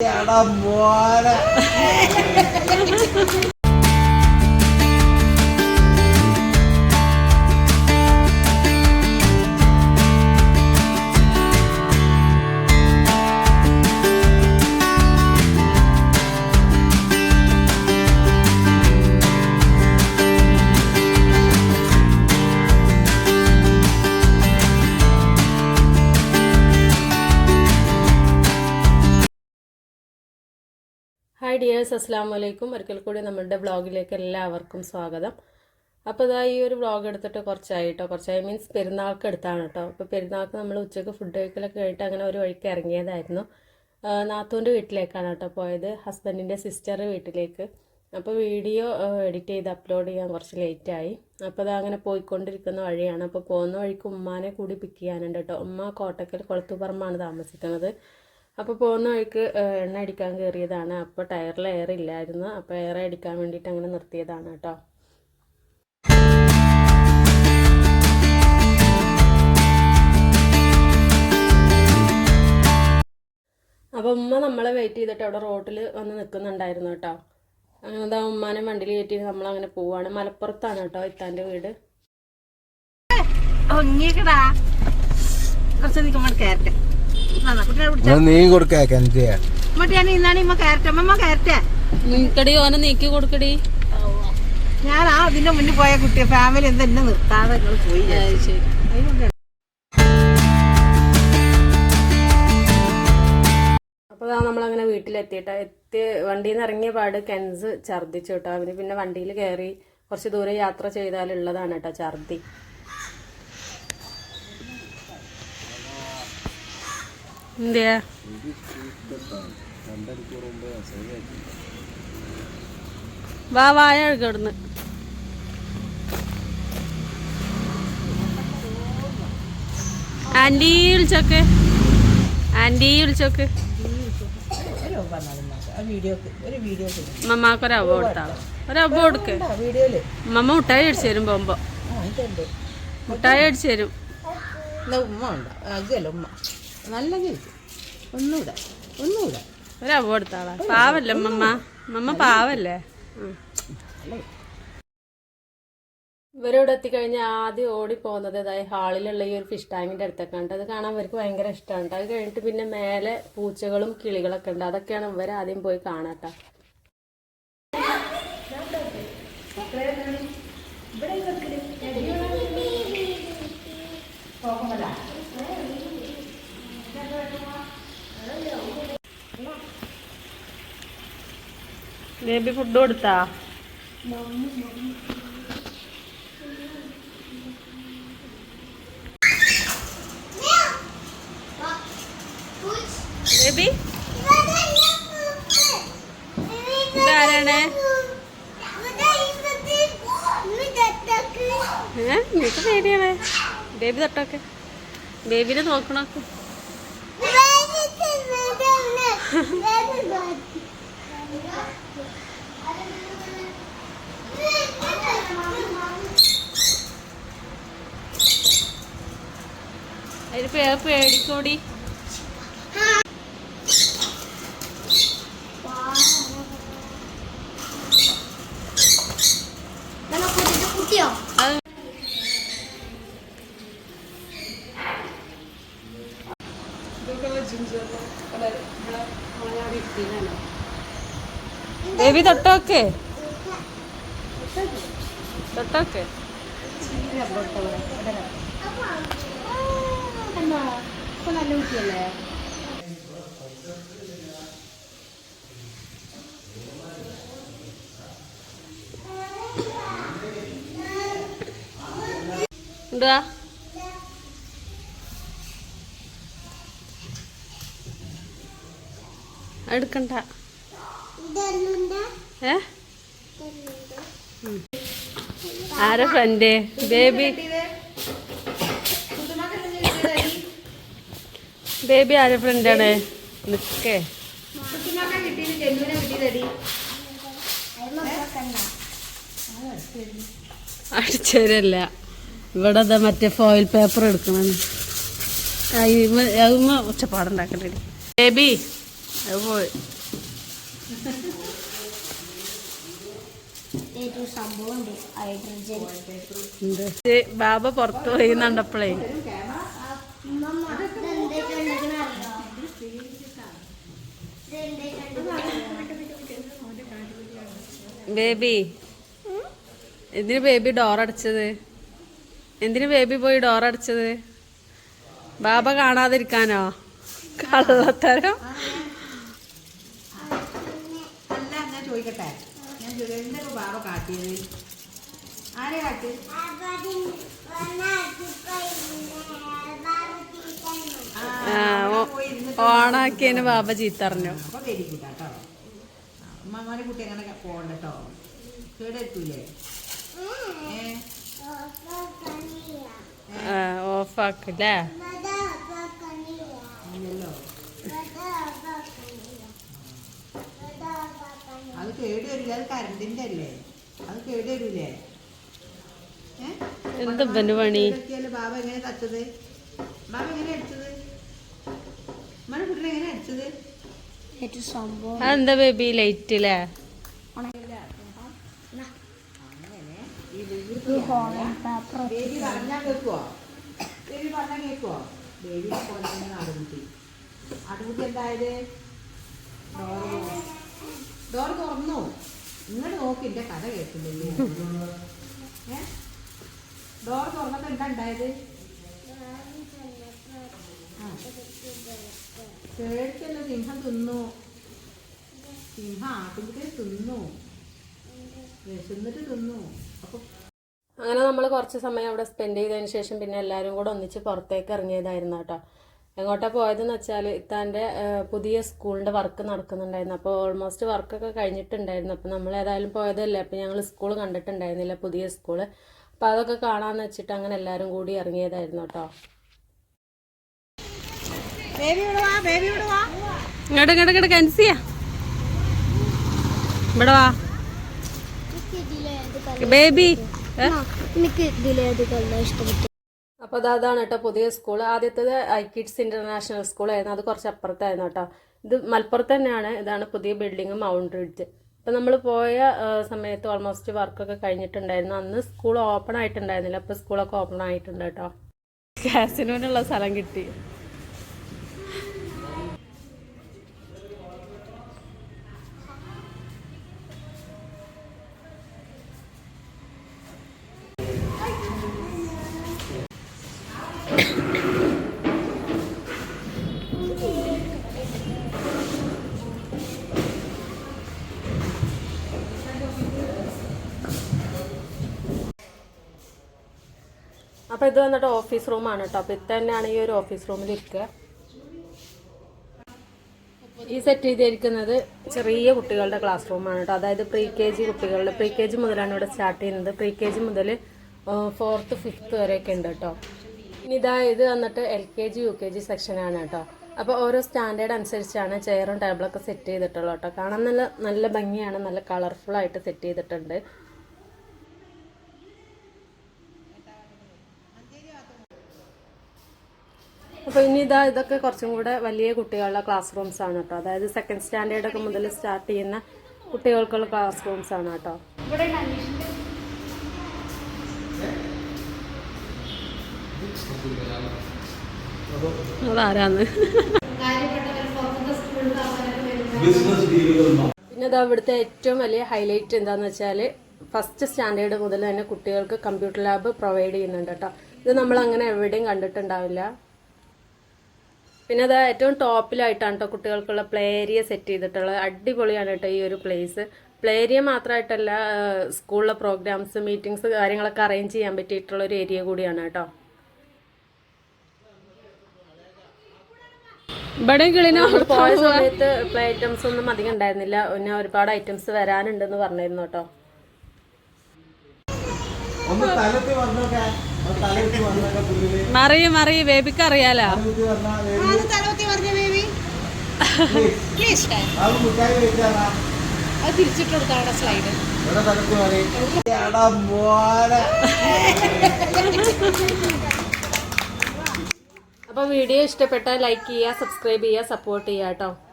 എടാ മോനെ. ഡിയേഴ്സ് അസ്സാം വലൈക്കും ഒരിക്കൽ കൂടി നമ്മളുടെ ബ്ലോഗിലേക്ക് എല്ലാവർക്കും സ്വാഗതം. അപ്പോൾ ഇതാ ഈ ഒരു ബ്ലോഗ് എടുത്തിട്ട് കുറച്ചായി കേട്ടോ കുറച്ചായി. മീൻസ് പെരുന്നാൾക്ക് എടുത്താണ് കേട്ടോ അപ്പോൾ പെരുന്നാൾക്ക് നമ്മൾ ഉച്ചയ്ക്ക് ഫുഡ് കഴിക്കലൊക്കെ കഴിഞ്ഞിട്ട് അങ്ങനെ ഒരു വഴിക്ക് ഇറങ്ങിയതായിരുന്നു. നാത്തൂന്റെ വീട്ടിലേക്കാണ് കേട്ടോ പോയത് ഹസ്ബൻഡിന്റെ സിസ്റ്റർ വീട്ടിലേക്ക്. അപ്പോൾ വീഡിയോ എഡിറ്റ് ചെയ്ത് അപ്ലോഡ് ചെയ്യാൻ കുറച്ച് ലേറ്റായി അപ്പോൾ അത് അങ്ങനെ പോയിക്കൊണ്ടിരിക്കുന്ന വഴിയാണ്. അപ്പോൾ പോകുന്ന വഴിക്ക് ഉമ്മാനെ കൂടി പിക്ക് ചെയ്യാനുണ്ട് കേട്ടോ ഉമ്മ കോട്ടക്കൽ കൊളത്തുപറമ്പാണ് താമസിക്കുന്നത്. അപ്പോൾ പോകുന്ന വഴിക്ക് എണ്ണ അടിക്കാൻ കയറിയതാണ് അപ്പോൾ ടയറിൽ എയർ ഇല്ലായിരുന്നു. അപ്പോൾ എയർ അടിക്കാൻ വേണ്ടിയിട്ട് അങ്ങനെ നിർത്തിയതാണ് കേട്ടോ. അപ്പോൾ ഉമ്മ നമ്മളെ വെയിറ്റ് ചെയ്തിട്ട് അവിടെ റോട്ടിൽ വന്ന് നിൽക്കുന്നുണ്ടായിരുന്നു കേട്ടോ. അങ്ങനെ എന്താ ഉമ്മാനെ വണ്ടിയിൽ കയറ്റി നമ്മളങ്ങനെ പോവാണ്. മലപ്പുറത്താണ് കേട്ടോ ഇത്താന്റെ വീട്. കുറച്ച് നിൽക്കുമ്പോൾ കയറട്ടെ നീ കൊടുക്ക നീക്കടി ഓനെ നീക്കി കൊടുക്കടി. ഞാൻ ആ അതിന്റെ മുന്നിൽ പോയ കുട്ടിയെ ഫാമിലി എന്താ എന്നെ നിർത്താതെ നിങ്ങൾ പോയി അപ്പോൾ നമ്മളങ്ങനെ വീട്ടിലെത്തിയിട്ട്. എത്തി വണ്ടിയിൽ നിന്ന് ഇറങ്ങിയ പാട് കെൻസ് ഛർദ്ദിച്ചു കേട്ടോ. അവന് പിന്നെ വണ്ടിയിൽ കയറി കുറച്ച് ദൂരം യാത്ര ചെയ്താലുള്ളതാണ് കേട്ടോ ഛർദി എന്തിയാ? വാ വായ കിടന്ന് ആന്റി വിളിച്ചോക്ക്. ആന്റി വിളിച്ചോക്ക്. വീഡിയോക്ക് ഒരു വീഡിയോ മമ്മാക്ക് ഒരു അവ കൊടുത്താളോ ഒരു അവ കൊടുക്ക്. മമ്മ മുട്ടായി അടിച്ചു തരും പോകുമ്പോ. മുട്ടായി അടിച്ചു തരും. ഉമ്മ ഉണ്ട്? അതല്ല ഉമ്മ. നല്ല കേക്ക് ഒന്നുകൂടെ ഒന്നുകൂടെ. ഒരു അവ കൊടുത്താളാ പാവല്ലേ മമ്മ മമ്മ പാവല്ലേ. ഇവരോട് എത്തിക്കഴിഞ്ഞാൽ ആദ്യം ഓടി പോകുന്നത് അതായത് ഹാളിലുള്ള ഈ ഒരു ഫിഷ് ടാങ്കിന്റെ അടുത്തൊക്കെ ഉണ്ട് അത് കാണാൻ അവർക്ക് ഭയങ്കര ഇഷ്ടമാണ് അത് കഴിഞ്ഞിട്ട് പിന്നെ മേലെ പൂച്ചകളും കിളികളൊക്കെ ഉണ്ട്. അതൊക്കെയാണ് ഇവരാദ്യം ആദ്യം പോയി കാണാട്ടോ ബേബി ഫുഡ് കൊടുത്താ? ബേബി? ഇതാരാണ്? ബേബി തൊട്ടൊക്കെ. ബേബിനെ നോക്കണോക്ക് അതിന് പേ പേടിക്കോടി അത് ബേബി തൊട്ടോക്കെ. തൊട്ടോക്കെ. നല്ല കുട്ടിയല്ലേ എന്താ എടുക്കണ്ട. ആരാ ഫ്രണ്ട് ബേബി ബേബി ആരാ ഫ്രണ്ടാണ് നിക്കേ. അടിച്ചേരല്ല. ഇവിടെ ദാ മറ്റേ ഫോയിൽ പേപ്പർ എടുക്കണം ഒച്ചപ്പാടുണ്ടാക്കണ്ടേ ബേബി അത് പോയി ഒരു സംഭവമുണ്ട് ഹൈഡ്രജൻ ഇത് ബാബ പുറത്ത് പോയി ബേബി. എന്തിനു ബേബി ഡോർ അടച്ചത്? എന്തിനു ബേബി പോയി ഡോർ അടച്ചത്? ബാബ കാണാതിരിക്കാനോ? കള്ളത്തരം അല്ല ഞാൻ ചോദിക്കട്ടെ ഞാൻ ചോദിക്കട്ടെ ഒരു ബാബ കാട്ടിയത്. ആരെ കാട്ടി? ഓണാക്കിയതിന് ബാബ ചീത്തറിഞ്ഞു. അപ്പൊ വെരി ഗുഡ് കേട്ടോ അമ്മമാരെ കുട്ടി അങ്ങനെ പോകണ്ട കേട്ടോ കേടെത്തൂലേ? ഓഫാക്കില്ലേ ഇല്ലല്ലോ അത് വരില്ല അത് അല്ലേ? അത് കേട് വരൂലേ ഏ? എന്താ പണി? ബാബ എങ്ങനെ തച്ചത് ബാബ എങ്ങനെ അടിച്ചത്? മണ കുട്ടിനെ എങ്ങനെ അടിച്ചത്? അതെന്താ ബേബി ലൈറ്റ് അല്ലേ പേപ്പർ ബേബി പോലെ എന്തായത്? ഡോർ തുറന്നു. ഇങ്ങോട്ട് നോക്കി എന്റെ കഥ കേട്ടില്ലേ ഏ? ഡോർ തുറന്നപ്പോ എന്താ ഉണ്ടായത്? ആ. പേടിക്കല്ലോ സിംഹം തിന്നു? സിംഹം ആട്ടിൻകുട്ടിയെ തിന്നു? വിശന്നിട്ട് തിന്നു? അപ്പൊ അങ്ങനെ നമ്മൾ കുറച്ച് സമയം അവിടെ സ്പെൻഡ് ചെയ്തതിന് ശേഷം പിന്നെ എല്ലാവരും കൂടെ ഒന്നിച്ച് പുറത്തേക്ക് ഇറങ്ങിയതായിരുന്നു കേട്ടോ. എങ്ങോട്ടാ പോയതെന്ന് വെച്ചാൽ ഇത്താന്റെ പുതിയ സ്കൂളിന്റെ വർക്ക് നടക്കുന്നുണ്ടായിരുന്നു. അപ്പോൾ ഓൾമോസ്റ്റ് വർക്കൊക്കെ കഴിഞ്ഞിട്ടുണ്ടായിരുന്നു. അപ്പോൾ നമ്മൾ ഏതായാലും പോയതല്ലേ? അപ്പോൾ ഞങ്ങൾ സ്കൂൾ കണ്ടിട്ടുണ്ടായിരുന്നില്ല പുതിയ സ്കൂൾ അപ്പോൾ അതൊക്കെ കാണാമെന്ന് വെച്ചിട്ട് അങ്ങനെ എല്ലാവരും കൂടി ഇറങ്ങിയതായിരുന്നു കേട്ടോ. വാ ബേബി ഇവിടെ വാ. ഇങ്ങോട്ട് ഇങ്ങോട്ട് ഇങ്ങോട്ട് കൻസിയാ. ഇവിടെ വാ. ബേബി എനിക്ക് ഇതിലേത് കല്ല ഇഷ്ടപ്പെട്ടു. അപ്പോൾ അതാണ് കേട്ടോ പുതിയ സ്കൂൾ ആദ്യത്തേത് ഐ കിഡ്സ് ഇന്റർനാഷണൽ സ്കൂളായിരുന്നു അത് കുറച്ച് അപ്പുറത്തായിരുന്നു കേട്ടോ. ഇത് മലപ്പുറത്ത് തന്നെയാണ്. ഇതാണ് പുതിയ ബിൽഡിംഗ് മൗണ്ട് റിഡ്ജ് അപ്പോൾ നമ്മൾ പോയ സമയത്ത് ഓൾമോസ്റ്റ് വർക്കൊക്കെ കഴിഞ്ഞിട്ടുണ്ടായിരുന്നു. അന്ന് സ്കൂൾ ഓപ്പൺ ആയിട്ടുണ്ടായിരുന്നില്ല. അപ്പോൾ സ്കൂളൊക്കെ ഓപ്പൺ ആയിട്ടുണ്ട് കേട്ടോ. കാസിനോനുള്ള സ്ഥലം കിട്ടി. അപ്പോൾ ഇത് വന്നിട്ട് ഓഫീസ് റൂമാണ് കേട്ടോ അപ്പോൾ ഇത് തന്നെയാണ് ഈ ഒരു ഓഫീസ് റൂമിൽ ഇരിക്കുക ഈ സെറ്റ് ചെയ്തിരിക്കുന്നത് ചെറിയ കുട്ടികളുടെ ക്ലാസ് റൂമാണ് കേട്ടോ അതായത് പ്രീ കെ ജി കുട്ടികളുടെ പ്രീ കെ ജി മുതലാണ് ഇവിടെ സ്റ്റാർട്ട് ചെയ്യുന്നത്. പ്രീ കെ ജി മുതൽ ഫോർത്ത് ഫിഫ്ത്ത് വരെയൊക്കെ ഉണ്ട് കേട്ടോ ഇനി ഇതാ ഇത് വന്നിട്ട് L K G U K G സെക്ഷനാണ് കേട്ടോ അപ്പോൾ ഓരോ സ്റ്റാൻഡേർഡ് അനുസരിച്ചാണ് ചെയറും ടേബിളൊക്കെ സെറ്റ് ചെയ്തിട്ടുള്ളത് കേട്ടോ കാണാൻ നല്ല നല്ല ഭംഗിയാണ് നല്ല കളർഫുൾ ആയിട്ട് സെറ്റ് ചെയ്തിട്ടുണ്ട്. അപ്പോൾ ഇനി ഇതാ ഇതൊക്കെ കുറച്ചും കൂടെ വലിയ കുട്ടികളുടെ ക്ലാസ് റൂംസ് ആണ് കേട്ടോ അതായത് സെക്കൻഡ് സ്റ്റാൻഡേർഡ് ഒക്കെ മുതൽ സ്റ്റാർട്ട് ചെയ്യുന്ന കുട്ടികൾക്കുള്ള ക്ലാസ് റൂംസ് ആണ് കേട്ടോ അതാരാന്ന്? പിന്നെ ഇതാ ഇവിടുത്തെ ഏറ്റവും വലിയ ഹൈലൈറ്റ് എന്താന്ന് വെച്ചാൽ ഫസ്റ്റ് സ്റ്റാൻഡേർഡ് മുതൽ തന്നെ കുട്ടികൾക്ക് കമ്പ്യൂട്ടർ ലാബ് പ്രൊവൈഡ് ചെയ്യുന്നുണ്ട് കേട്ടോ ഇത് നമ്മൾ അങ്ങനെ എവിടെയും കണ്ടിട്ടുണ്ടാവില്ല. പിന്നെ അത് ഏറ്റവും ടോപ്പിലായിട്ടാണ് കേട്ടോ കുട്ടികൾക്കുള്ള പ്ലേ ഏരിയ സെറ്റ് ചെയ്തിട്ടുള്ളത്. അടിപൊളിയാണ് കേട്ടോ ഈ ഒരു പ്ലേസ് പ്ലേ ഏരിയ മാത്രമായിട്ടല്ല സ്കൂളിലെ പ്രോഗ്രാംസ് മീറ്റിങ്സ് കാര്യങ്ങളൊക്കെ അറേഞ്ച് ചെയ്യാൻ പറ്റിയിട്ടുള്ള ഒരു ഏരിയ കൂടിയാണ് കേട്ടോ പോയ സമയത്ത് പ്ലേ ഐറ്റംസ് ഒന്നും അധികം ഉണ്ടായിരുന്നില്ല. പിന്നെ ഒരുപാട് ഐറ്റംസ് വരാനുണ്ടെന്ന് പറഞ്ഞിരുന്നു കേട്ടോ ഒന്ന് തലത്തിൽ വന്നോക്കെ മറിയ മറിയും ബേബിക്ക് അറിയാലോ. അപ്പൊ തിരിച്ചിട്ട് കൊടുത്താണ് സ്ലൈഡ്. അപ്പോൾ വീഡിയോ ഇഷ്ടപ്പെട്ടാൽ ലൈക്ക് ചെയ്യുക സബ്സ്ക്രൈബ് ചെയ്യുക സപ്പോർട്ട് ചെയ്യാട്ടോ കേട്ടോ.